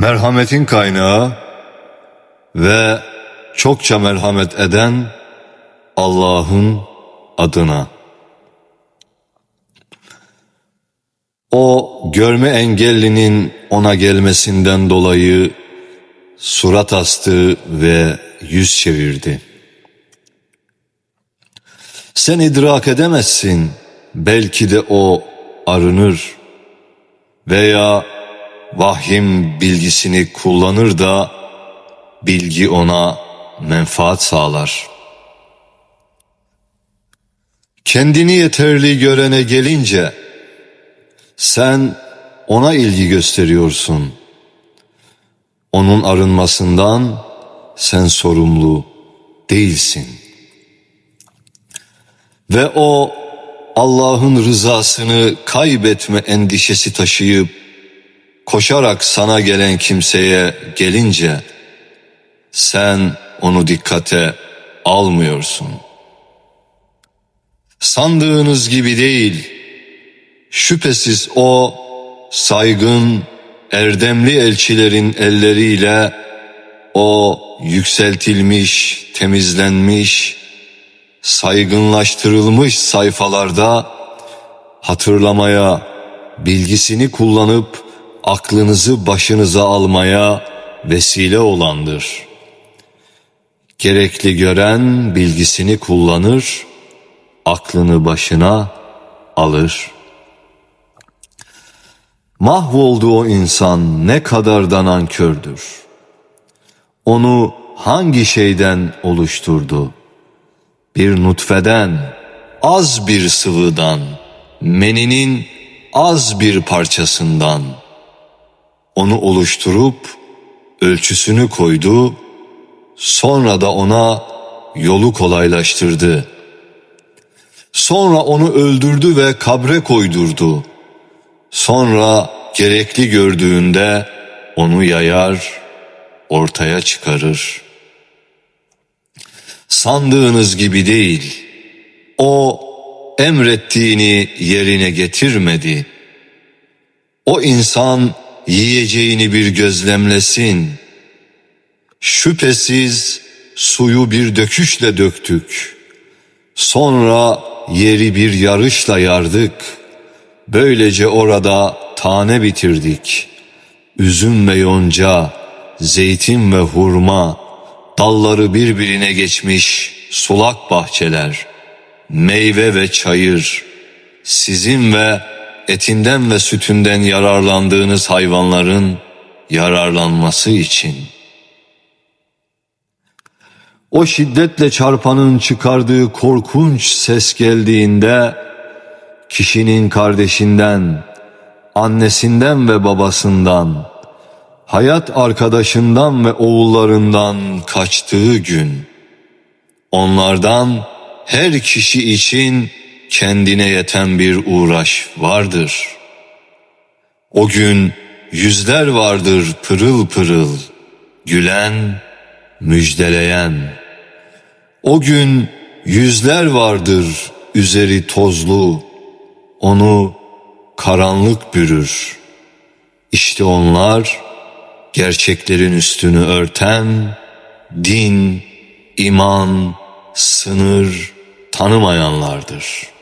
Merhametin kaynağı ve çokça merhamet eden Allah'ın adına. O görme engellinin ona gelmesinden dolayı surat astı ve yüz çevirdi. Sen idrak edemezsin, belki de o arınır veya vahyim bilgisini kullanır da bilgi ona menfaat sağlar. Kendini yeterli görene gelince sen ona ilgi gösteriyorsun. Onun arınmasından sen sorumlu değilsin. Ve o Allah'ın rızasını kaybetme endişesi taşıyıp koşarak sana gelen kimseye gelince sen onu dikkate almıyorsun. Sandığınız gibi değil, şüphesiz o saygın, erdemli elçilerin elleriyle o yükseltilmiş, temizlenmiş, saygınlaştırılmış sayfalarda hatırlamaya, bilgisini kullanıp aklınızı başınıza almaya vesile olandır. Gerekli gören bilgisini kullanır, aklını başına alır. Mahvoldu o insan ne kadar da nankördür. Onu hangi şeyden oluşturdu? Bir nutfeden, az bir sıvıdan, meninin az bir parçasından. Onu oluşturup ölçüsünü koydu, sonra da ona yolu kolaylaştırdı. Sonra onu öldürdü ve kabre koydurdu. Sonra gerekli gördüğünde onu yayar, ortaya çıkarır. Sandığınız gibi değil. O emrettiğini yerine getirmedi. O insan yiyeceğini bir gözlemlesin. Şüphesiz suyu bir döküşle döktük. Sonra yeri bir yarışla yardık. Böylece orada tane bitirdik. Üzüm ve yonca, zeytin ve hurma, dalları birbirine geçmiş sulak bahçeler, meyve ve çayır, sizin ve etinden ve sütünden yararlandığınız hayvanların yararlanması için. O şiddetle çarpanın çıkardığı korkunç ses geldiğinde kişinin kardeşinden, annesinden ve babasından, hayat arkadaşından ve oğullarından kaçtığı gün, onlardan her kişi için kendine yeten bir uğraş vardır. O gün yüzler vardır pırıl pırıl, gülen, müjdeleyen. O gün yüzler vardır üzeri tozlu, onu karanlık bürür. İşte onlar gerçeklerin üstünü örten, din, iman, sınır tanımayanlardır.''